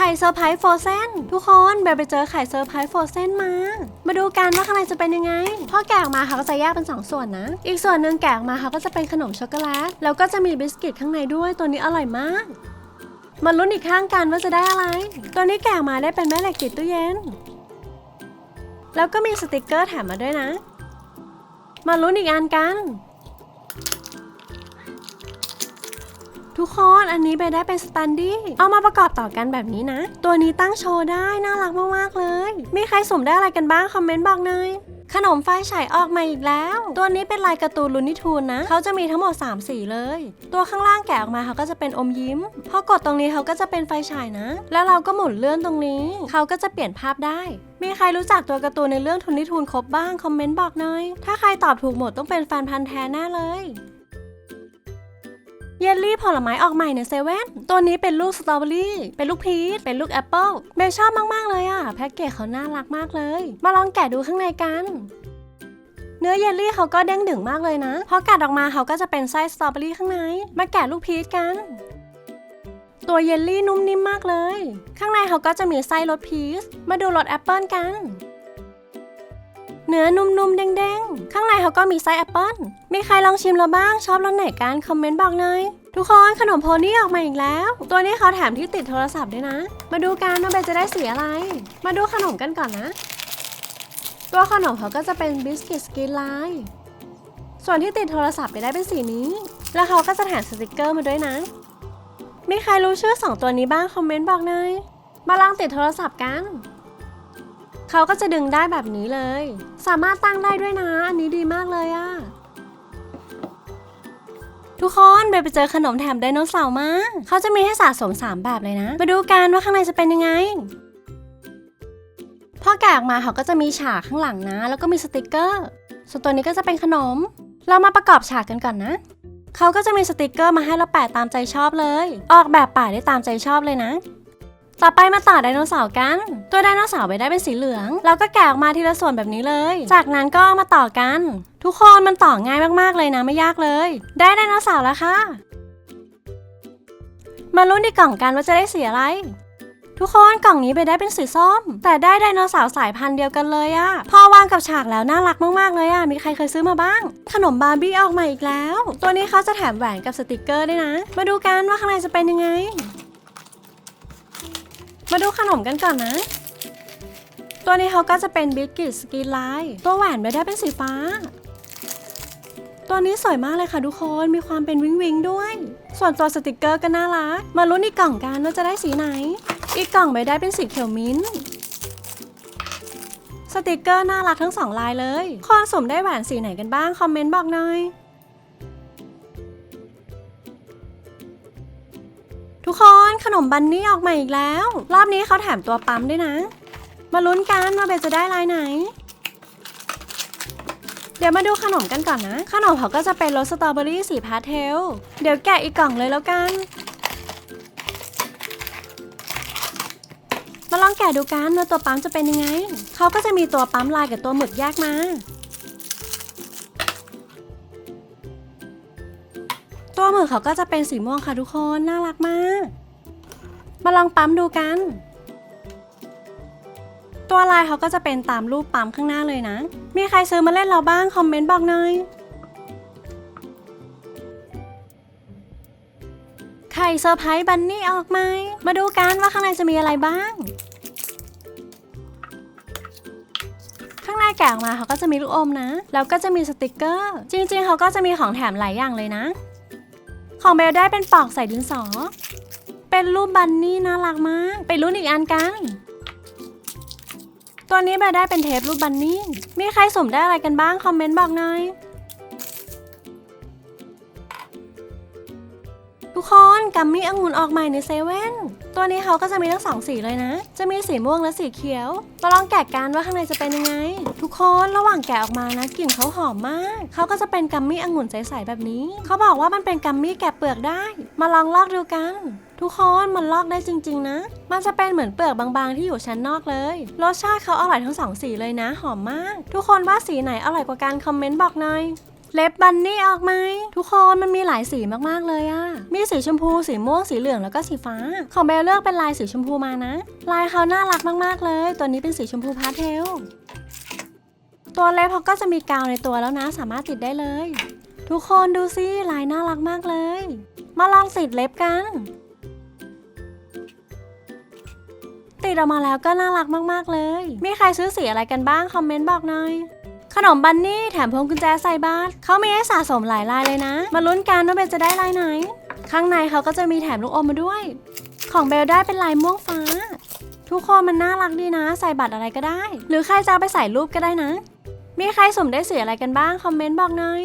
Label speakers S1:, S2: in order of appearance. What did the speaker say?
S1: ข่เซอร์ไพรส์โฟรเซนทุกคนเบลไปเจอไข่เซอร์ไพรส์โฟรเซนมา มาดูกันว่าข้างในจะเป็นยังไง พอแกะออกมาเขาก็จะแยกเป็นสองส่วนนะ อีกส่วนหนึ่งแกะออกมาเขาก็จะเป็นขนมช็อกโกแลต แล้วก็จะมีบิสกิตข้างในด้วย ตัวนี้อร่อยมาก มาลุ้นอีกข้างกันว่าจะได้อะไร ตัวนี้แกะออกมาได้เป็นแม่เหล็กติดตู้เย็น แล้วก็มีสติกเกอร์แถมมาด้วยนะ มาลุ้นอีกอันกัน ทุกคนอันนี้ไปได้เป็นสแตนดี้เอามาประกอบต่อกันแบบนี้นะ ตัวนี้ตั้งโชว์ได้น่ารักมากๆเลย มีใครสมได้อะไรกันบ้างคอมเมนต์บอกหน่อยขนมไฟฉายออกมาอีกแล้ว ตัวนี้เป็นลายการ์ตูนลูนิทูนนะ เขาจะมีทั้งหมด 3 สีเลย ตัวข้างล่างแกะออกมาเขาก็จะเป็นอมยิ้ม พอกดตรงนี้เขาก็จะเป็นไฟฉายนะ แล้วเราก็หมุนเลื่อนตรงนี้ เขาก็จะเปลี่ยนภาพได้ มีใครรู้จักตัวการ์ตูนในเรื่องทุนนิทูนครบบ้าง คอมเมนต์บอกหน่อย ถ้าใครตอบถูกหมดต้องเป็นแฟนพันธ์แท้แน่เลย เยลลี่ผลไม้ออกใหม่ในเซเว่นตัวนี้เป็นลูกสตรอเบอรี่ เป็นลูกพีช เป็นลูกแอปเปิลเบลชอบมาก ๆ เลยอะ แพ็กเกจเขาน่ารักมากเลย มาลองแกะดูข้างในกัน เนื้อเยลลี่เขาก็เด้งดึงมากเลยนะ พอกัดออกมาเขาก็จะเป็นไส้สตรอเบอรี่ข้างใน มาแกะลูกพีชกัน ตัวเยลลี่นุ่มนิ่มมากเลย ข้างในเขาก็จะมีไส้รสพีช มาดูรสแอปเปิลกัน เนื้อนุ่มๆเด้งๆ ข้างในเขาก็มีไส้แอปเปิ้ลมีใครลองชิมแล้วบ้าง ชอบรสไหนกัน คอมเมนต์บอกหน่อยทุกคนขนมโพนี่ออกมาอีกแล้ว ตัวนี้เขาแถมที่ติดโทรศัพท์ด้วยนะ มาดูกันว่าเบลจะได้สีอะไร มาดูขนมกันก่อนนะ ตัวขนมเขาก็จะเป็นบิสกิตสกินไลน์ส่วนที่ติดโทรศัพท์ไปได้เป็นสีนี้ แล้วเขาก็จะแถมสติกเกอร์มาด้วยนะมีใครรู้ชื่อสองตัวนี้บ้างคอมเมนต์บอกหน่อยมาลองติดโทรศัพท์กัน เขาก็จะดึงได้แบบนี้เลย สามารถตั้งได้ด้วยนะ อันนี้ดีมากเลยอะทุกคนเบลไปเจอขนมแถมไดโนเสาร์มา เขาจะมีให้สะสม 3 แบบเลยนะ มาดูกันว่าข้างในจะเป็นยังไง พอแกะออกมาเขาก็จะมีฉากข้างหลังนะ แล้วก็มีสติกเกอร์ ส่วนตัวนี้ก็จะเป็นขนม เรามาประกอบฉากกันก่อนนะ เขาก็จะมีสติกเกอร์มาให้เราแปะตามใจชอบเลย ออกแบบป่าได้ตามใจชอบเลยนะ ต่อไปมาต่อไดโนเสาร์กัน ตัวไดโนเสาร์ไปได้เป็นสีเหลือง แล้วก็แกะออกมาทีละส่วนแบบนี้เลย จากนั้นก็มาต่อกัน ทุกคนมันต่อง่ายมากๆเลยนะไม่ยากเลย ได้ไดโนเสาร์แล้วค่ะ มาลุ้นในกล่องกันว่าจะได้สีอะไร ทุกคนกล่องนี้ไปได้เป็นสีส้ม แต่ได้ไดโนเสาร์สายพันธุ์เดียวกันเลยอะพอวางกับฉากแล้วน่ารักมากๆเลยอะมีใครเคยซื้อมาบ้าง ขนมบาร์บี้ออกมาอีกแล้ว ตัวนี้เขาจะแถมแหวนกับสติกเกอร์ด้วยนะ มาดูกันว่าข้างในจะเป็นยังไง มาดูขนมกันก่อนนะ ตัวนี้เขาก็จะเป็นบิสกิตสกีไลน์ตัวแหวนไปได้เป็นสีฟ้า ตัวนี้สวยมากเลยค่ะทุกคน มีความเป็นวิงวิงด้วย ส่วนตัวสติกเกอร์ก็น่ารัก มาลุ้นอีกกล่องกันว่าจะได้สีไหน อีกกล่องไปได้เป็นสีเขียวมิ้นท์สติกเกอร์น่ารักทั้งสองลายเลยคนสมได้แหวนสีไหนกันบ้าง คอมเมนต์บอกหน่อย ทุกคนขนมบันนี่ออกมาอีกแล้ว รอบนี้เขาแถมตัวปั๊มด้วยนะ มาลุ้นกันว่าเบลจะได้ลายไหน เดี๋ยวมาดูขนมกันก่อนนะ ขนมเขาก็จะเป็นรสสตรอเบอรี่สีพาสเทล เดี๋ยวแกะอีกกล่องเลยแล้วกัน มาลองแกะดูกันว่าตัวปั๊มจะเป็นยังไง เขาก็จะมีตัวปั๊มลายกับตัวหมึกแยกมา ตัวหมึกเขาก็จะเป็นสีม่วงค่ะทุกคน น่ารักมาก มาลองปั๊มดูกัน ตัวลายเขาก็จะเป็นตามรูปปั๊มข้างหน้าเลยนะ มีใครซื้อมาเล่นเราบ้าง คอมเมนต์บอกหน่อยไข่เซอร์ไพรส์บันนี่ออกไหม มาดูกันว่าข้างในจะมีอะไรบ้าง ข้างในแกะออกมาเขาก็จะมีลูกอมนะ แล้วก็จะมีสติกเกอร์ จริงๆ เขาก็จะมีของแถมหลายอย่างเลยนะ ของเบลได้เป็นปอกใส่ดินสอ เป็นรูปบันนี่น่ารักมาก ไปรุ่นอีกอันกัน ตัวนี้เบลได้เป็นเทปรูปบันนี่ มีใครสุ่มได้อะไรกันบ้าง คอมเมนต์บอกหน่อย ทุกคนกัมมี่องุ่นออกใหม่ในเซเว่นตัวนี้เขาก็จะมีทั้งสองสีเลยนะ จะมีสีม่วงและสีเขียวมาลองแกะกันว่าข้างในจะเป็นยังไง ทุกคนระหว่างแกะออกมานะกลิ่นเขาหอมมาก เขาก็จะเป็นกัมมี่องุ่นใสๆแบบนี้ เขาบอกว่ามันเป็นกัมมี่แกะเปลือกได้ มาลองลอกดูกัน ทุกคนมันลอกได้จริง ๆ นะ มันจะเป็นเหมือนเปลือกบางๆที่อยู่ชั้นนอกเลย รสชาติเขาอร่อยทั้งสองสีเลยนะ หอมมาก ทุกคนว่าสีไหนอร่อยกว่ากันคอมเมนต์บอกหน่อย เล็บบันนี่ออกไหมทุกคนมันมีหลายสีมากๆเลยอะมีสีชมพูสีม่วงสีเหลืองแล้วก็สีฟ้า ของเบลเลือกเป็นลายสีชมพูมานะ ลายเขาน่ารักมากๆเลย ตัวนี้เป็นสีชมพูพาสเทลตัวเล็บเขาก็จะมีกาวในตัวแล้วนะ สามารถติดได้เลย ทุกคนดูสิลายน่ารักมากเลย มาลองติดเล็บกัน ติดออกมาแล้วก็น่ารักมากๆเลย มีใครซื้อสีอะไรกันบ้างคอมเมนต์บอกหน่อย ขนมบันนี่แถมพวงกุญแจใส่บาตรเขามีให้สะสมหลายลายเลยนะ มาลุ้นกันว่าเบลจะได้ลายไหน ข้างในเขาก็จะมีแถมลูกอมมาด้วย ของเบลได้เป็นลายม่วงฟ้า ทุกคนมันน่ารักดีนะ ใส่บัตรอะไรก็ได้ หรือใครจะเอาไปใส่รูปก็ได้นะ มีใครสมได้สีอะไรกันบ้างคอมเมนต์บอกหน่อย